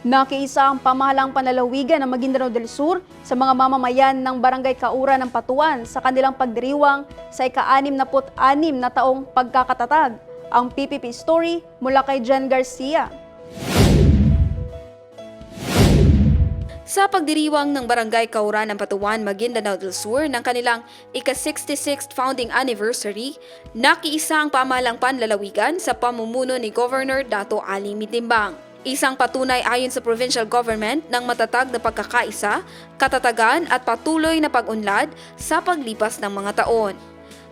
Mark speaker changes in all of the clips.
Speaker 1: Nakiisa ang pamahalang panlalawigan ng Maguindanao del Sur sa mga mamamayan ng Barangay Kaura ng Patuan sa kanilang pagdiriwang sa ika-66 na taong pagkakatatag. Ang PPP Story mula kay Jen Garcia.
Speaker 2: Sa pagdiriwang ng Barangay Kaura ng Patuan, Maguindanao del Sur ng kanilang ika-66th founding anniversary, nakiisa ang pamahalang panlalawigan sa pamumuno ni Governor Dato Ali Mitimbang. Isang patunay ayon sa provincial government ng matatag na pagkakaisa, katatagan at patuloy na pag-unlad sa paglipas ng mga taon.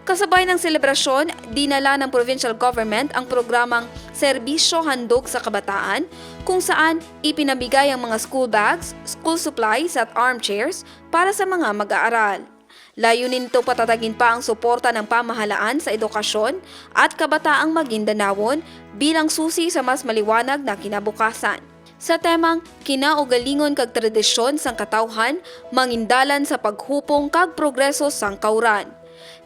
Speaker 2: Kasabay ng selebrasyon, dinala ng provincial government ang programang Serbisyo Handog sa Kabataan kung saan ipinabigay ang mga school bags, school supplies at armchairs para sa mga mag-aaral. Layunin nito patatagin pa ang suporta ng pamahalaan sa edukasyon at kabataang Maguindanawon bilang susi sa mas maliwanag na kinabukasan. Sa temang kinaugalingon kag tradisyon sang katawhan, mangindalan sa paghupong kag progreso sang kauran.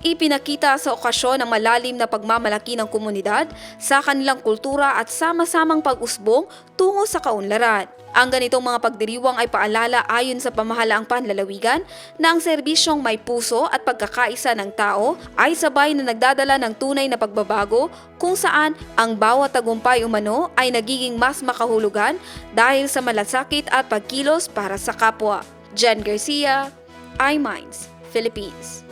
Speaker 2: Ipinakita sa okasyon ang malalim na pagmamalaki ng komunidad sa kanilang kultura at sama-samang pag-usbong tungo sa kaunlaran. Ang ganitong mga pagdiriwang ay paalala ayon sa pamahalaang panlalawigan na ang serbisyong may puso at pagkakaisa ng tao ay sabay na nagdadala ng tunay na pagbabago kung saan ang bawat tagumpay umano ay nagiging mas makahulugan dahil sa malasakit at pagkilos para sa kapwa. Jen Garcia, iMinds, Philippines.